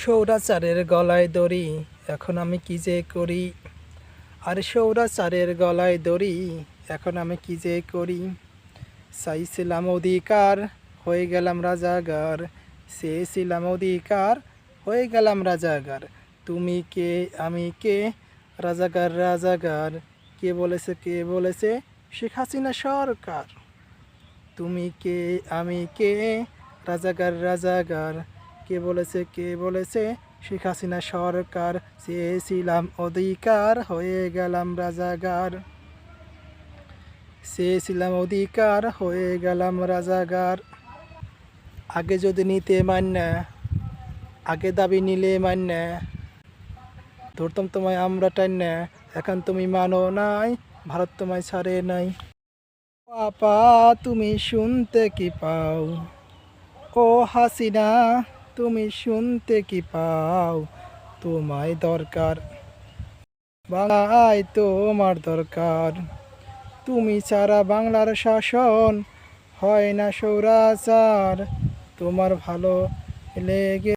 সৌরাচারের গলায় দড়ি, এখন আমি কি যে করি? আর সৌরাচারের গলায় দড়ি, এখন আমি কি যে করি? চাইছিলাম অধিকার, হয়ে গেলাম রাজাগার। চেয়েছিলাম অধিকার, হয়ে গেলাম রাজাগার। তুমি কে, আমি কে? রাজাগার রাজাগার। কে বলেছে কে বলেছে? শেখ হাসিনা সরকার। তুমি কে, আমি কে? রাজাগার রাজাগার। কে বলেছে কে বলেছে? শেখ হাসিনা সরকার চেয়েছিলাম, অধিকার হয়ে গেলাম রাজাগার চেয়েছিলাম, অধিকার হয়ে গেলাম রাজাগার আগে যদি নিতে মান্যা, আগে দাবি নিলে মান্যা। ধরতাম তোমায়, আমরা টান্যা, এখন তুমি মানো নাই, ভারত তোমায় ছাড়ে নাই। পাপা, তুমি শুনতে কি পাও? ও হাসিনা তুমি শুনতে কি পাও? তোমায় দরকার। বাংলায় তোমার দরকার। তুমি ছাড়া বাংলার শাসন হয় না সৌরাচার তোমার ভালো লেগে